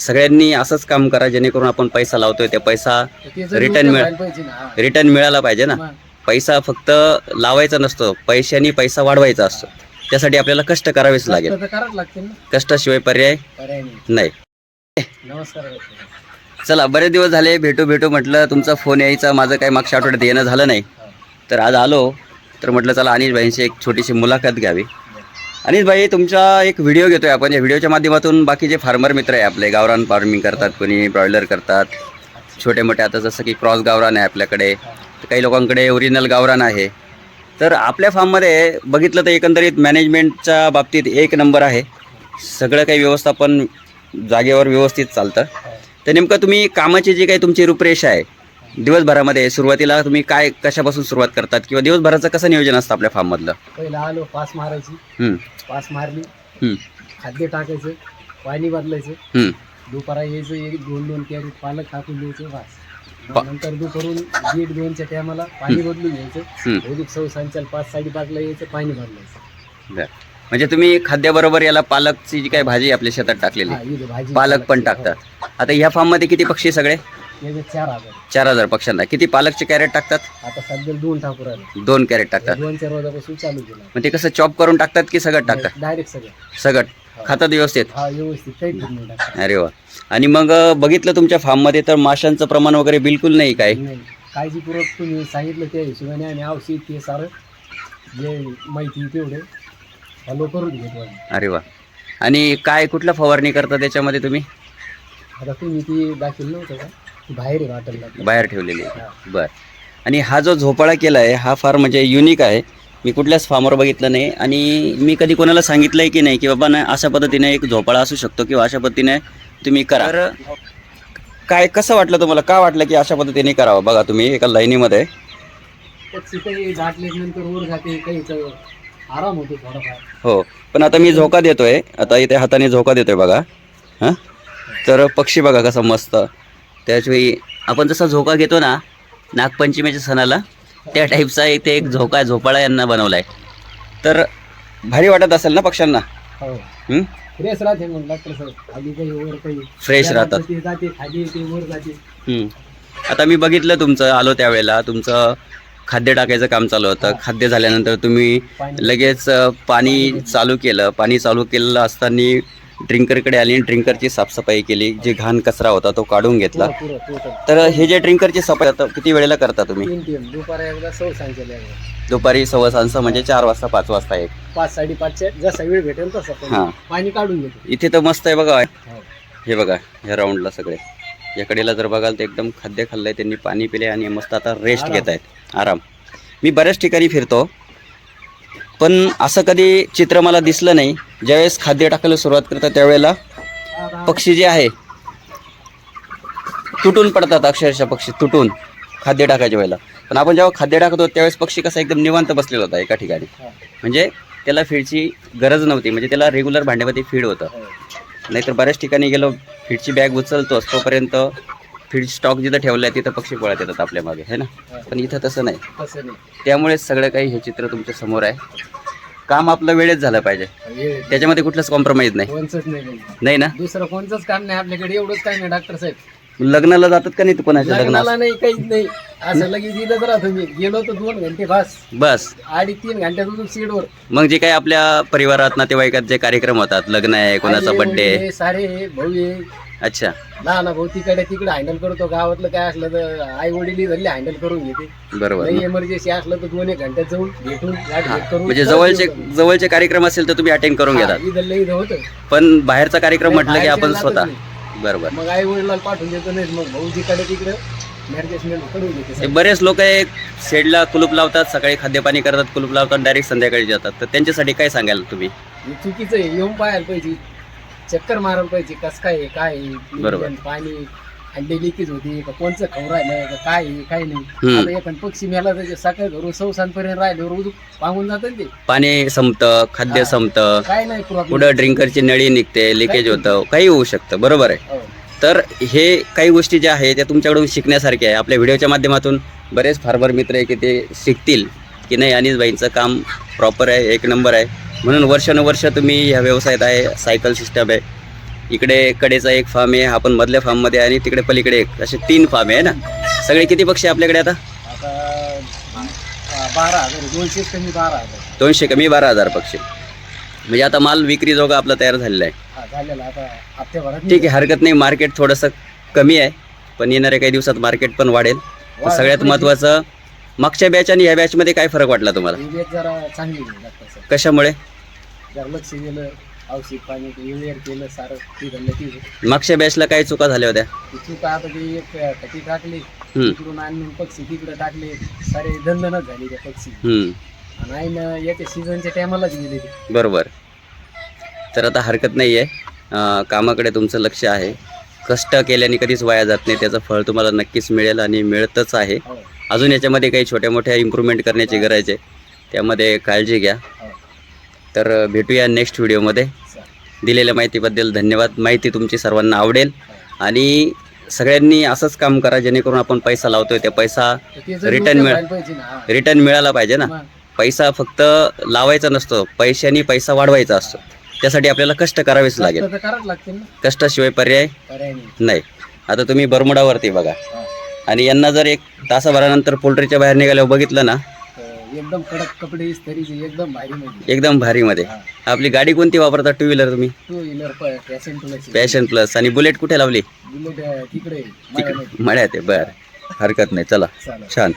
सगळ्यांनी असंच काम करा जेणेकरून आपण पैसा लावतोय ते पैसा योग्य मिळ-. रिटर्न मिळाला पाहिजे ना. पैसा फक्त लावायचा नसतो पैशानी पैसा वाढवायचा असतो. त्यासाठी आपल्याला कष्ट करावेच लागेल. कष्टाशिवाय पर्याय नाही. चला बरेच दिवस झाले भेटू भेटू म्हटलं तुमचा फोन यायचा माझं काही मागच्या आठवड्यात येणं झालं नाही. तर आज आलो तर म्हटलं चला अनिश भाईंची एक छोटीशी मुलाखत घ्यावी. अनिश भाई तुमचा एक व्हिडिओ घेतो आहे आपण. या व्हिडिओच्या माध्यमातून बाकी जे फार्मर मित्र आहे आपले गावरान फार्मिंग करतात कोणी ब्रॉयलर करतात. छोटे मोठे आता जसं की क्रॉस गावरान आहे आपल्याकडे काही लोकांकडे ओरिजिनल गावरान आहे. तर आपल्या फार्ममध्ये बघितलं तर एकंदरीत मॅनेजमेंटच्या बाबतीत एक नंबर आहे. सगळं काही व्यवस्थापन जागेवर व्यवस्थित चालतं. तर नेमकं तुम्ही कामाची जी काही तुमची रूपरेषा आहे दिवसभरामध्ये सुरुवातीला तुम्ही काय कशापासून सुरुवात करतात? किंवा दिवसभराचं कसं नियोजन असतं आपल्या फार्ममधलं? पहिला आलो पास मारायची. हं, पास मारली. हं, खाद्य टाकायचं पाणी बदलायचं. हं. दुपारा यायचं एक दोन दोन कॅरेट पालक टाकून द्यायचं वास पा- नंतर दुपारून दीड दोनच्या टायमाला पाणी बदलून घ्यायचं. हं. भौतिक संस्थांच्या पाच साडेपाचला यायचं पाणी बदलायचं. बरं. म्हणजे तुम्ही खाद्याबरोबर याला पालकची जी काही भाजी आपल्या शेतात टाकलेली हा, इथं भाजी पालक पण टाकतात. आता ह्या फार्ममध्ये किती पक्षी सगळे? याचे चार हजार. चार हजार पक्ष्यांना. किती पालकचे कॅरेट टाकतात? आता सध्या दोन टाकू राहिले दोन कॅरेट टाकतात. दोन चार वाजल्यापासून चालू केला. मग ते कसं चॉप करून टाकतात की सगळं टाकतात? डायरेक्ट सगळं. सगळं. खातात व्यवस्थित? हा व्यवस्थित. काही टाकत. अरे वा. आणि मग अं, बघितलं तुमच्या फार्ममध्ये तर माशांचं प्रमाण वगैरे बिलकुल नाही काय? नाही. काळजीपूर्वक तुम्ही सांगितलं त्या हिशोबाने आणि औषध ते सारं जे माहिती तेवढे. फॉलो करून घेतो आम्ही. अरे वा. आणि काय कुठलं फवारणी करता त्याच्यामध्ये तुम्ही? आता तुम्ही ती दाखल नव्हतं का? बाहेर आहे ठेवलेली आहे. बर. आणि हा जो झोपाळा केला आहे हा फार म्हणजे युनिक आहे. मी कुठल्याच फार्मवर बघितलं नाही. आणि मी कधी कोणाला सांगितलंय की नाही की बाबा ना अशा पद्धतीने एक झोपाळा असू शकतो किंवा अशा पद्धतीने तुम्ही करा. तर काय कसं वाटलं तुम्हाला? का वाटलं की अशा पद्धतीने करावं? बघा तुम्ही एका लाईनीमध्ये. पक्षी काही दाटल्यानंतर वर जाते काही च- आराम होतो थोडाफार. हो. पण आता मी झोका देतोय. आता इथे हाताने झोका देतोय बघा. हां? तर पक्षी बघा कसा मस्त. त्याचवेळी आपण जसा झोका घेतो ना नागपंचमीच्या सणाला त्या टाईपचा इथे एक झोका झोपाळा यांना बनवला आहे तर भारी वाटत असेल ना पक्ष्यांना? हो. हं? फ्रेश राहते मग डॉक्टर साहेब. खाली काही वर काही. Fresh राहतात. ते जाते खाली ते वर जाते. हं. आता मी बघितलं तुमचं आलो त्यावेळेला. तुमचं खाद्य टाकायचं काम चालू होतं. खाद्य झाल्यानंतर तुम्ही पाणी. लगेच अ, पाणी चालू केलं. पाणी चालू केलेलं असताना ड्रिंकरकडे आली आणि ड्रिंकरची साफसफाई केली. जे घाण कचरा होता तो काढून घेतला. पुरं टोटल तर हे जे ड्रिंकरची सफाई आता किती वेळेला करता तुम्ही? तीन टीम दुपारा एकदा सौ सांगितलं एकदा दुपारी सव्वा सांजचं म्हणजे चार वाजता पाच वाजता एक. पाच साडेपाचच्या जसा वेळ भेटेल तसा. पण हां. पाणी काढून घेतो. इथे तर मस्त आहे बघा. हो. हे बघा ह्या राऊंडला सगळे. या कडेला जर बघाल तर एकदम खाद्य खाल्लंय त्यांनी पाणी पिले आणि मस्त आता रेस्ट आराम. घेत आहेत आराम. मी बऱ्याच ठिकाणी फिरतो. पण असं कधी चित्र मला दिसलं नाही. ज्यावेळेस खाद्य टाकायला सुरुवात करतात त्यावेळेला पक्षी जे आहे तुटून पडतात अक्षरशः पक्षी तुटून खाद्य टाकायच्या वेळेला. पण आपण जेव्हा खाद्य टाकतो त्यावेळेस पक्षी कसा एकदम निवांत बसलेला होता एका ठिकाणी. म्हणजे त्याला फीडची गरज नव्हती म्हणजे त्याला रेग्युलर भांड्यामध्ये फीड होतं. नाहीतर बऱ्याच ठिकाणी गेलो फीडची बॅग उचलतोस तोपर्यंत फीड स्टॉक जिथं ठेवलं आहे तिथं पक्षी पळत येतात आपल्या मागे है ना? पण इथं तसं नाही. तसं नाही. त्यामुळेच सगळं काही हे चित्र तुमच्यासमोर आहे. काम आपलं वेळेत झालं पाहिजे. त्याच्यामध्ये कुठलंच कॉम्प्रोमाइज नाही. कोणचंच नाही ना? दुसरं कोणचंच काम नाही आपल्याकडे एवढंच काय नाही डॉक्टर साहेब. लग्नाला जातात का नाही तू कोणाच्या लग्नाला नाही काहीच नाही. असं लगेच दिलंच राहतो मी. गेलो तर दोन घंटे बस. बस. अडीच तीन घंट्यात सीडवर मग जे काही आपल्या परिवारात नातेवाईकात जे कार्यक्रम होतात लग्न आहे कोणाचा बर्थडे सारे भाऊ आहे. अच्छा. लहान भाऊ तिकडे तिकडे हँडल करतो गावातलं काय असलं तर आई वडील धरले हँडल करून घेते. बरोबर. नाही इमर्जन्सी असलं तर दोन एक घंट्यात जाऊन भेटून गाठ हा, भेट करून म्हणजे जवळचे जवळचे कार्यक्रम असेल तर तुम्ही अटेंड करून हा, घेतात. इथं लई इथं होतं. पण बाहेरचा कार्यक्रम म्हटलं की आपण स्वतः. बरोबर. मग आई वडिलांना पाठवून देतो नाही मग भाऊजीकडे तिकडे करून घेते हे बरेच लोक एक शेडला कुलूप लावतात सकाळी खाद्यपाणी करतात कुलूप लावतात डायरेक्ट संध्याकाळी जातात तर त्यांच्यासाठी काय सांगाल तुम्ही? हे चुकीचं आहे येऊन पाहायला पाहिजे. चक्कर मारायला पाहिजे कसं काय आहे काय आहे, बरोबर. नियोजन, पाणी अंडे लिकेज होते का? कोणचं खाऊ राहिलं का काय आहे, काय नाही? हम्म. आता एखाद पक्षी मेला त्याचे सकाळी घरून सवसांपर्यंत राहिले रोज पांगून जातं ना ते. पाणी संपतं खाद्य हा. संपतं. काय नाही प्रॉब्लेम पुढं ड्रिंकरची नळी निघते लिकेज होतं काही होऊ शकतं बरोबर आहे. हो. तर हे काही गोष्टी ज्या आहेत त्या तुमच्याकडून शिकण्यासारख्या आहे आपल्या व्हिडिओच्या माध्यमातून बरेच फार्मर मित्र आहे की ते शिकतील की नाही? अनिस बाईंचं काम प्रॉपर आहे एक नंबर आहे. म्हणून वर्षानुवर्ष तुम्ही ह्या व्यवसायात आहे सायकल सिस्टम आहे. इकडे कडेचा एक फार्म आहे आपण मधल्या फार्ममध्ये आणि तिकडे पलीकडे एक असे तीन फार्म आहे ना? सगळे किती पक्षी आहे आपल्याकडे आता? बारा दोनशे कमी बारा हजार. दोनशे कमी बारा हजार पक्षी. म्हणजे आता माल विक्री जोगा आपला तयार झालेला आहे. हा ठीक आहे हरकत नाही. मार्केट थोडंसं कमी आहे पण येणाऱ्या काही दिवसात मार्केट पण वाढेल. सगळ्यात महत्त्वाचं मागच्या बॅच आणि ह्या बॅचमध्ये काय फरक वाटला तुम्हाला? वेळ जरा चांगली आहे डॉक्टर साहेब कशामुळे? जरा लक्ष दिलं औषध पाणी केलं सारं ती घडलं ती मागच्या बॅचला काय चुका झाल्या होत्या? ती चूक आता ती एक टकी टाकली. हम्म, तिकडून आणून पक्षी तिकडे टाकले. सारे दंदनच झाले त्या पक्षी. हम्म, आणि आईनं याच्या सीझनच्या टायमालाच गेले ते. बरोबर. तर आता हरकत नाही आहे कामाकडे तुमचं लक्ष आहे. कष्ट केल्याने कधीच वाया जात नाही. त्याचं फळ तुम्हाला नक्कीच मिळेल आणि मिळतच आहे. हो. अजून याच्यामध्ये काही छोट्या मोठ्या इम्प्रूव्हमेंट करण्याची गरज आहे. त्यामध्ये काळजी घ्या. तर भेटूया नेक्स्ट व्हिडिओमध्ये. दिलेल्या माहितीबद्दल धन्यवाद. माहिती तुमची सर्वांना आवडेल. आणि सगळ्यांनी असंच काम करा जेणेकरून आपण पैसा लावतोय. त्या पैसा उपयोग मिळ-. रिटर्न मिळाला पाहिजे ना. पैसा फक्त लावायचा नसतो. पैशाने पैसा वाढवायचा असतो. त्यासाठी आपल्याला कष्ट करावेच लागेल. कष्टाशिवाय पर्याय नाही. आता तुम्ही बरमुडावरती बघा. आणि यांना जर एक तासाभरानंतर पोल्ट्रीच्या बाहेर निघाल्यावर बघितलं ना तर एकदम कडक कपडे एकदम भारी म्हणजे एकदम भारीमध्ये. आपली गाडी कोणती वापरता टू व्हीलर तुम्ही? Two wheeler Passion Passion plus आणि बुलेट कुठे लावली? बुलेट तिकडे मळ्यात आहे बरं. हरकत नाही. चला. चालेल. छान.